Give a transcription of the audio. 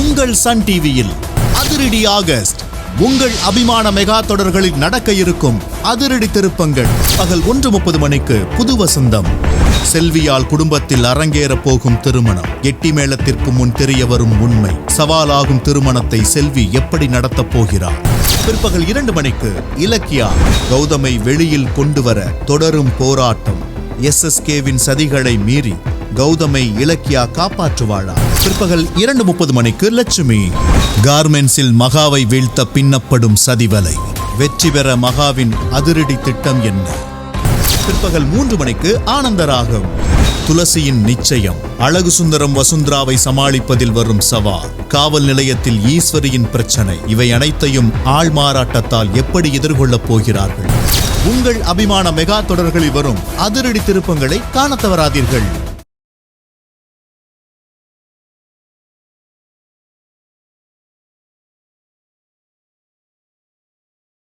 உங்கள் சன் டிவியில் அதிரடி ஆகஸ்ட். உங்கள் அபிமான மெகா தொடர்களில் நடக்க இருக்கும் அதிரடி திருப்பங்கள் பகல் ஒன்று முப்பது மணிக்கு புது வசந்தம். செல்வியால் குடும்பத்தில் அரங்கேற போகும் திருமணம். எட்டி மேளத்திற்கு முன் தெரிய வரும் உண்மை. சவாலாகும் திருமணத்தை செல்வி எப்படி நடத்தப் போகிறார் பிற்பகல் இரண்டு மணிக்கு இலக்கியா கௌதமை வெளியில் கொண்டு வர தொடரும் போராட்டம். எஸ்எஸ்கேவின் சதிகளை மீறி கௌதமை இலக்கியா காப்பாற்றுவாளா பிற்பகல் இரண்டு முப்பது மணிக்கு லட்சுமி. கார்மெண்ட்ஸில் மகாவை வீழ்த்த பின்னப்படும் சதிவலை. வெற்றி பெற மகாவின் அதிரடி திட்டம் என்ன? பிற்பகல் மூன்று மணிக்கு ஆனந்தராகும். துளசியின் நிச்சயம். அழகு சுந்தரம் வசுந்தராவை சமாளிப்பதில் வரும் சவால். காவல் நிலையத்தில் ஈஸ்வரியின் பிரச்சனை. இவை அனைத்தையும் ஆள் மாறாட்டத்தால் எப்படி எதிர்கொள்ளப் போகிறார்கள்? உங்கள் அபிமான மெகா தொடர்களில் வரும் அதிரடி திருப்பங்களை காண தவறாதீர்கள்.